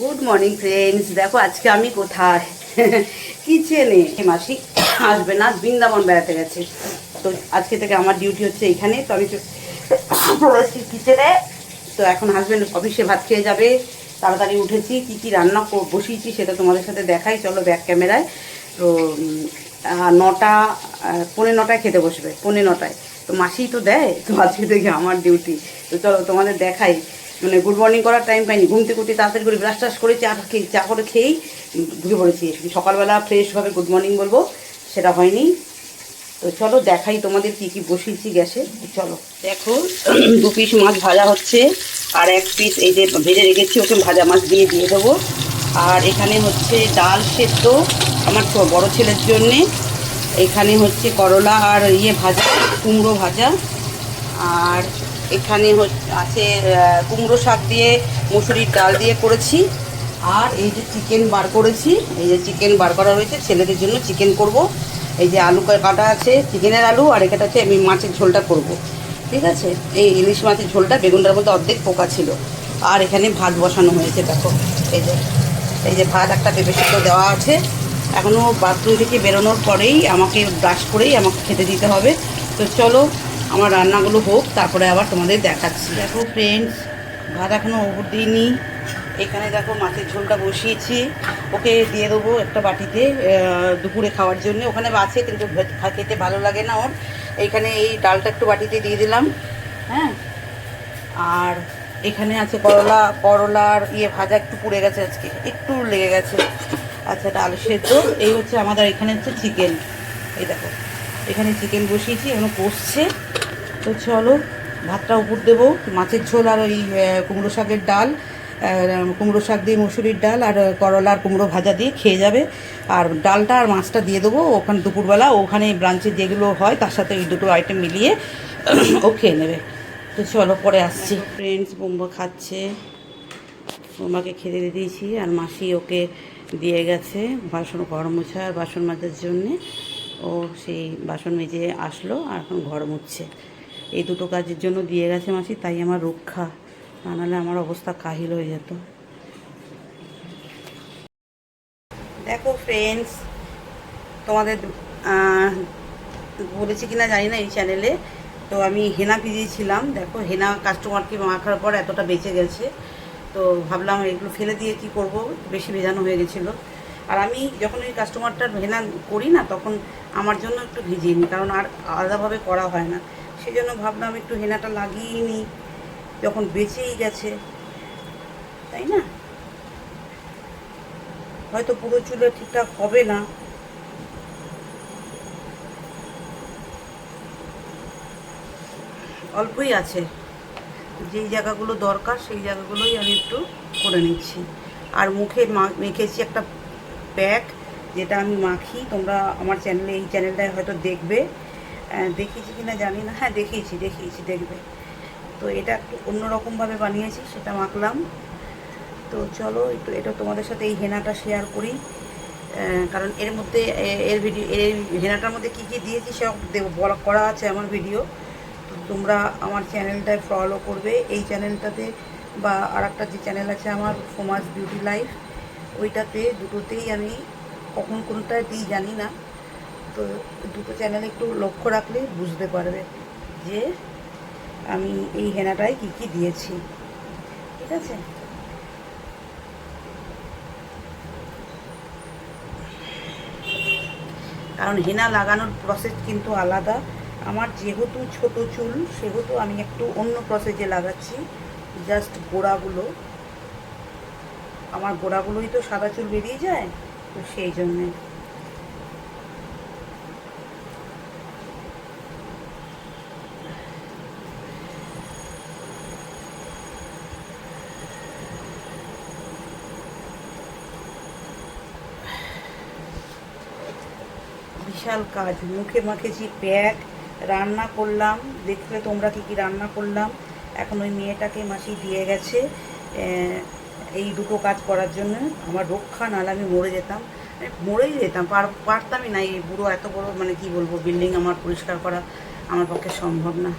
Good morning friends দেখো আজকে আমি কোথায়? কিচেনে মাসি আসবে না বৃন্দাবন বেড়াতে গেছে। তো আজকে থেকে আমার ডিউটি হচ্ছে এখানে। তো আমি কিচেনে তো এখন হাজব্যান্ড অফিসে ভাত খেয়ে যাবে। তাড়াতাড়ি উঠেছি কি কি রান্না বসিয়েছি সেটা তোমাদের সাথে দেখাই। চলো ব্যাক ক্যামেরায় তো নটা আহ, পৌনে নটায় খেতে বসবে পৌনে নটায়। তো মাসি তো দেয় তো আজকে থেকে আমার ডিউটি তো চলো তোমাদের দেখাই। মানে গুড মর্নিং করার টাইম পাইনি। ঘুম থেকে উঠে তাড়াতাড়ি করে ব্রাশ করে চা খেয়ে, চা করে খেয়েই ঢুকে পড়েছি। সকালবেলা ফ্রেশভাবে গুড মর্নিং বলব? সেটা হয়নি। তো চলো দেখাই তোমাদের কি কি বসিয়েছি গ্যাসে। চলো। দেখো, দু পিস মাছ ভাজা হচ্ছে আর এক পিস এই যে ভেজে রেখেছি, ওকে ভাজা মাছ দিয়ে দিয়ে দেবো। আর এখানে হচ্ছে ডাল সেদ্ধ আমার বড় ছেলের জন্যে। এখানে হচ্ছে করলা আর ইয়ে ভাজা, কুমড়ো ভাজা। আর এখানে আছে কুমড়ো শাক দিয়ে, মুসুরির ডাল দিয়ে করেছি। আর এই যে চিকেন বার করেছি, এই যে চিকেন বার করা রয়েছে ছেলেদের জন্য চিকেন করব। এই যে আলু কাটা আছে চিকেনের আলু, আর এখানে আছে আমি মাছের ঝোলটা করব। ঠিক আছে? এই ইলিশ মাছের ঝোলটা, বেগুনটার মধ্যে অর্ধেক পোকা ছিল। আর এখানে ভাত বসানো হয়েছে, দেখো। এই যে এই যে ভাত একটা পেঁপে দেওয়া আছে। এখনও বাথরুম থেকে বেরোনোর পরেই আমাকে ব্রাশ করেই আমাকে খেতে দিতে হবে। তো চলো আমার রান্নাগুলো হোক, তারপরে আবার তোমাদের দেখাচ্ছি। দেখো ফ্রেন্ডস ভাত এখনও ওপর দিইনি। এখানে দেখো মাছের ঝোলটা বসিয়েছি। ওকে দিয়ে দেবো একটা বাটিতে দুপুরে খাওয়ার জন্য। ওখানে আছে, কিন্তু খেতে ভালো লাগে না ওর। এইখানে এই ডালটা একটু বাটিতে দিয়ে দিলাম হ্যাঁ? আর এখানে আছে করলা, করলার ইয়ে ভাজা একটু পুড়ে গেছে আজকে, একটু লেগে গেছে। আচ্ছা আলু সেদ্ধ। এই হচ্ছে আমাদের এখানে হচ্ছে চিকেন এই দেখো, এখানে চিকেন বসিয়েছি, এখনও কষছে। তো চলো, ভাতটা উপর দেবো, মাছের ঝোল আর ওই কুমড়ো শাকের ডাল কুমড়ো শাক দিয়ে মুসুরির ডাল আর করলা আর কুমড়ো ভাজা দিয়ে খেয়ে যাবে। আর ডালটা আর মাছটা দিয়ে দেবো, ওখানে দুপুরবেলা, ওখানে ব্রাঞ্চে যেগুলো হয়, তার সাথে ওই দুটো আইটেম মিলিয়ে ও খেয়ে নেবে। তো চলো, পরে আসছি। ফ্রেন্ডস বোম্বা খাচ্ছে। বোম্বাকে খেতে দিয়ে দিয়েছি, আর মাসি ওকে দিয়ে গেছে বাসন ঘর মোছা বাসন মাজার জন্যে। ও সেই বাসন মেজে আসলো, আর এখন ঘর মুছছে। এই দুটো কাজের জন্য দিয়ে গেছে মাসি, তাই আমার রক্ষা। না নাহলে আমার অবস্থা কাহিল হয়ে যেত। দেখো ফ্রেন্ডস তোমাদের বলেছি কিনা জানি না এই চ্যানেলে তো আমি হেনা ভিজিয়েছিলাম দেখো, হেনা কাস্টমারকে মাখার পর এতটা বেঁচে গেছে। তো ভাবলাম এগুলো ফেলে দিয়ে কি করব? বেশি ভেজানো হয়ে গেছিল। আর আমি যখন ওই কাস্টমারটার হেনা করি না, তখন আমার জন্য একটু ভিজিয়ে নিই কারণ আর আলাদাভাবে করা হয় না। সেই জন্য ভাবলাম একটু হেনাটা লাগিয়ে নিই। যখন বেঁচেই গেছে। তাই না? হয়তো পুরো চুলে ঠিকঠাক হবে না। অল্পই আছে। যেই জায়গাগুলো দরকার, সেই জায়গাগুলোই আমি একটু করে নিচ্ছি। আর মুখে মেখেছি একটা প্যাক, যেটা আমি মাখি। তোমরা আমার চ্যানেলে, এই চ্যানেলটায় হয়তো দেখবে। দেখিয়েছি কি না জানি না। হ্যাঁ দেখিয়েছি দেখিয়েছি, দেখবে। তো এটা একটু অন্যরকমভাবে বানিয়েছি, সেটা মাখলাম। তো চলো, একটু এটা তোমাদের সাথে এই হেনাটা শেয়ার করি। কারণ এর মধ্যে এর ভিডিও এর হেনাটার মধ্যে কী কী দিয়েছি সব বলা, করা আছে আমার ভিডিও তো তোমরা আমার চ্যানেলটায় ফলো করবে। এই চ্যানেলটাতে বা আর একটা যে চ্যানেল আছে আমার ফোমাস বিউটি লাইফ ওইটাতে দুটোতেই আমি কখন কোনটায় দিই জানি না। তো দুটো চ্যানেল একটু লক্ষ্য রাখলে বুঝতে পারবে যে আমি এই হেনাটায় কী কী দিয়েছি। ঠিক আছে? কারণ হেনা লাগানোর প্রসেস কিন্তু আলাদা। আমার যেহেতু ছোট চুল, সেহেতু আমি একটু অন্য প্রসেসে লাগাচ্ছি। জাস্ট গোড়াগুলো। আমার গোড়াগুলোই তো সাদা চুল বেরিয়ে যায়, তো সেই জন্যে। বিশাল কাজ। মুখে মাখেছি প্যাক রান্না করলাম, দেখলে তোমরা কি কি রান্না করলাম। এখন ওই মেয়েটাকে মাসি দিয়ে গেছে এই দুটো কাজ করার জন্য। আমার রক্ষা, নাহলে আমি মরে যেতাম। মরেই যেতাম, পার- পারতামই না। এই বুড়ো এত বড় মানে কি বলব, বিল্ডিং আমার পরিষ্কার করা আমার পক্ষে সম্ভব না।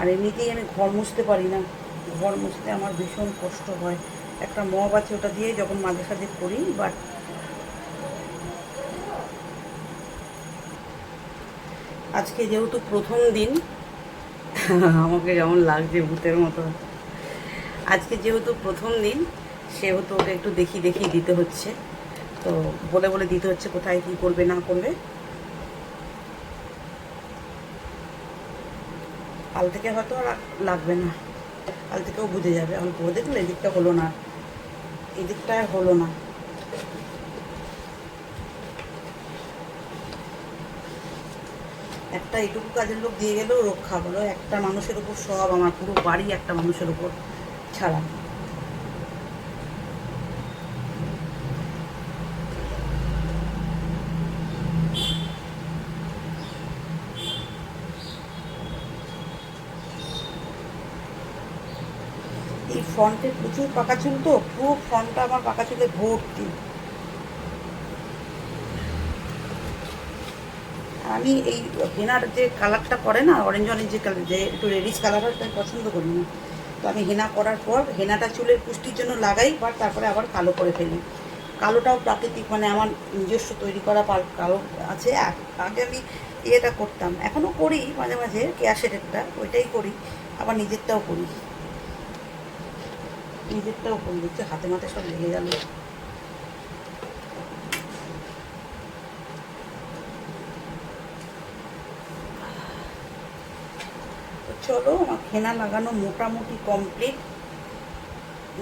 আর এমনিতেই আমি ঘর মুছতে পারি না। ঘর মুছতে আমার ভীষণ কষ্ট হয়। একটা মগ আছে ওটা দিয়ে যখন মাঝে সাঝে করি বাট আজকে যেহেতু প্রথম দিন, আমাকে যেমন লাগছে ভূতের মতো। আজকে যেহেতু প্রথম দিন, সেহেতু ওকে একটু দেখি দেখি দিতে হচ্ছে। তো বলে বলে দিতে হচ্ছে কোথায় কি করবে, না করবে। কাল থেকে হয়তো আর লাগবে না। কাল থেকেও বুঝে যাবে। অল্প দেখলে এদিকটা হলো না। এদিকটা আর হলো না। একটা এটুকু কাজের লোক দিয়ে গেলেও রক্ষা বলো একটা মানুষের উপর সব আমার পুরো বাড়ি একটা মানুষের উপর ছাড়া। এই ফ্রন্টে প্রচুর পাকা চুল তো, পুরো ফ্রন্টটা আমার পাকা চুলে ভর্তি। আমি এই হেনার যে কালারটা করে না অরেঞ্জ অরেঞ্জ যে কালার যে একটু রেডিশ কালার হয় পছন্দ করি না। তো আমি হেনা করার পর হেনাটা চুলের পুষ্টির জন্য লাগাই, বা তারপরে আবার কালো করে ফেলি। কালোটাও প্রাকৃতিক মানে আমার নিজস্ব তৈরি করা কালো আছে। আগে আমি ইয়েটা করতাম এখনও করি মাঝে মাঝে ক্যাশেটেরটা ওইটাই করি, আবার নিজেরটাও করি। নিজেরটাও করি, দেখছি হাতে মাথে সব লেগে গেল। চলো, আমার হেনা লাগানো মোটামুটি কমপ্লিট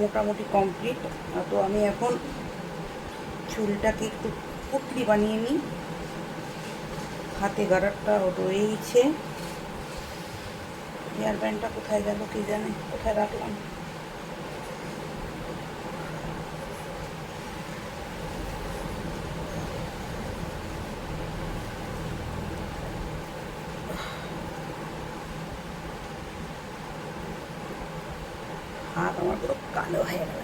মোটামুটি কমপ্লিট তো আমি এখন চুলটাকে একটু পুটলি বানিয়ে নিই। হাতে গাড়ারটা রয়েইছে। হেয়ার ব্যান্ডটা কোথায় গেল কে জানে? কোথায় রাখলাম? হাত আমার পুরো কালো হয়ে গেল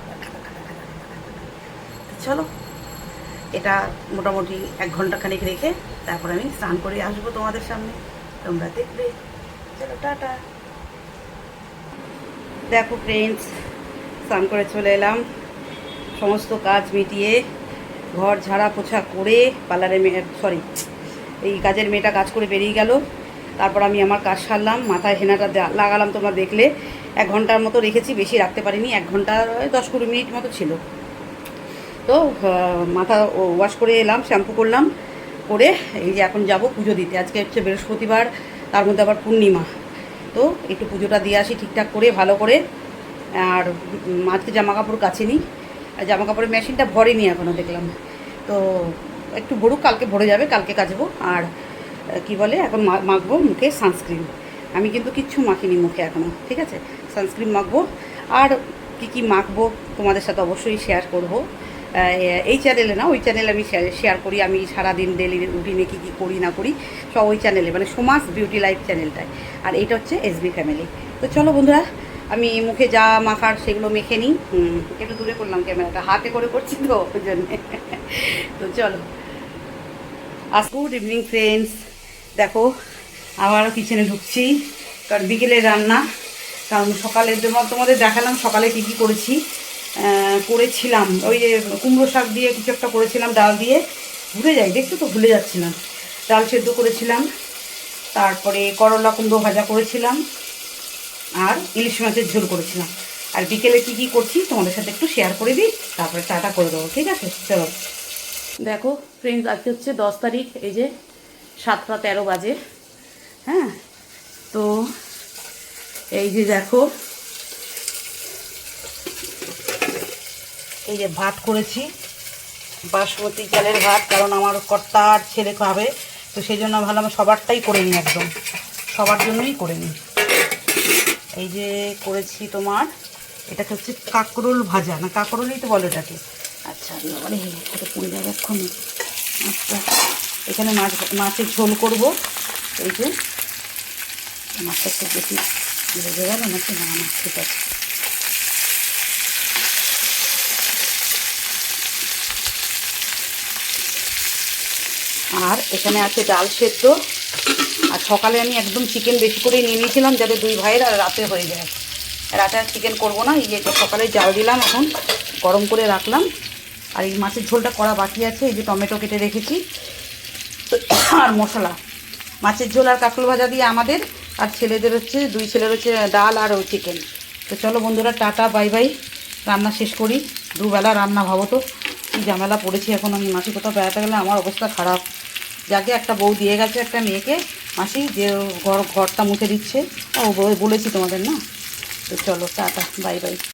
চলো, এটা মোটামুটি এক ঘণ্টা খানিক রেখে তারপর আমি স্নান করে আসব তোমাদের সামনে। তোমরা দেখবে। চলো, টাটা। দেখো ফ্রেন্ডস স্নান করে চলে এলাম। সমস্ত কাজ মিটিয়ে ঘর ঝাড়া পোছা করে পার্লারে মেয়ে সরি এই কাজের মেয়েটা কাজ করে বেরিয়ে গেল। তারপর আমি আমার কাজ সারলাম, মাথায় হেনাটা লাগালাম তোমরা দেখলে। এক ঘণ্টার মতো রেখেছি, বেশি রাখতে পারিনি, এক ঘণ্টা দশ কুড়ি মিনিট মতো ছিল। তো মাথা ওয়াশ করে এলাম শ্যাম্পু করলাম, করে এই যে এখন যাব পুজো দিতে। আজকে হচ্ছে বৃহস্পতিবার, তার মধ্যে আবার পূর্ণিমা। তো, একটু পুজোটা দিয়ে আসি ঠিকঠাক করে, ভালো করে। আর আজকে জামা কাপড় কাছে নিই আর জামা কাপড়ের মেশিনটা ভরেনি এখনও দেখলাম। তো, একটু ভরুক, কালকে ভরে যাবে, কালকে কাচবো। আর কি বলে, এখন মাখবো মুখে সানস্ক্রিন। আমি কিন্তু কিচ্ছু মাখিনি মুখে এখনও ঠিক আছে? সানস্ক্রিন মাখবো। আর কি কি মাখবো তোমাদের সাথে অবশ্যই শেয়ার করব। এই চ্যানেলে না, ওই চ্যানেলে আমি শেয়ার করি। আমি সারাদিন ডেলি রুটিনে কী কী করি, না করি, সব ওই চ্যানেলে মানে সোমাস বিউটি লাইফ চ্যানেলটায় আর এইটা হচ্ছে এসবি ফ্যামিলি তো চলো বন্ধুরা, আমি মুখে যা মাখার সেগুলো মেখে নিই। একটু দূরে করলাম ক্যামেরাটা, হাতে করে করছি তো, ওই জন্যে। তো চলো। আজ গুড ইভিনিং ফ্রেন্ডস দেখো আবারও কিচেনে ঢুকছি। কারণ বিকেলে রান্না। কারণ সকালে তোমাদের দেখালাম সকালে কী কী করেছি। করেছিলাম। ওই যে কুমড়ো শাক দিয়ে কিছু একটা করেছিলাম, ডাল দিয়ে। ভুলে যাই, দেখছ তো, ভুলে যাচ্ছিলাম ডাল সেদ্ধ করেছিলাম। তারপরে করলা কুমড়ো ভাজা করেছিলাম। আর ইলিশ মাছের ঝোল করেছিলাম। আর বিকেলে কী কী করছি, তোমাদের সাথে একটু শেয়ার করে দিই। তারপরে টাটা করে দেবো, ঠিক আছে? চলো। দেখো ফ্রেন্ডস আজকে হচ্ছে দশ তারিখ, এই যে সাতটা তেরো বাজে। হ্যাঁ? তো এই যে দেখো, এই যে ভাত করেছি, বাসমতি চালের ভাত, কারণ আমার কর্তা আর ছেলে খাবে, তো সেই জন্য ভাবলাম সবারটাই করে নিই একদম। সবার জন্যই করে নিই। এই যে করেছি তোমার, এটাকে হচ্ছে কাঁকরোল ভাজা, না কাঁকরোলই তো বলে এটাকে। আচ্ছা মানে এটা পড়ে যাবে আচ্ছা এখানে মাছ, মাছের ঝোল করব। এই যে মাছটা একটু বেশি লেগে গেল নাকি না না ঠিক আছে। আর এখানে আছে ডাল সেদ্ধ। আর সকালে আমি একদম চিকেন বেশি করে নিয়ে নিয়েছিলাম, যাতে দুই ভাইয়ের আর রাতে হয়ে যায়। রাতে আর চিকেন করব না তো সকালে জাল দিলাম, এখন গরম করে রাখলাম। আর এই মাছের ঝোলটা করা বাকি আছে, এই যে টমেটো কেটে রেখেছি। আর মশলা। মাছের ঝোল আর কাঁকড় ভাজা দিয়ে আমাদের, আর ছেলেদের হচ্ছে, দুই ছেলের হচ্ছে ডাল আর চিকেন তো চলো বন্ধুরা, টাটা, বাই বাই। রান্না শেষ করি। দুবেলা রান্না ভাবো তো। কী ঝামেলা পড়েছি এখন আমি মাসি কোথাও বেড়াতে গেলে আমার অবস্থা খারাপ। যাকে একটা বউ দিয়ে গেছে, একটা মেয়েকে, মাসি যে ঘর, ঘরটা মুছে দিচ্ছে। ও বলেছি তোমাদের না? তো চলো, টাটা, বাই বাই।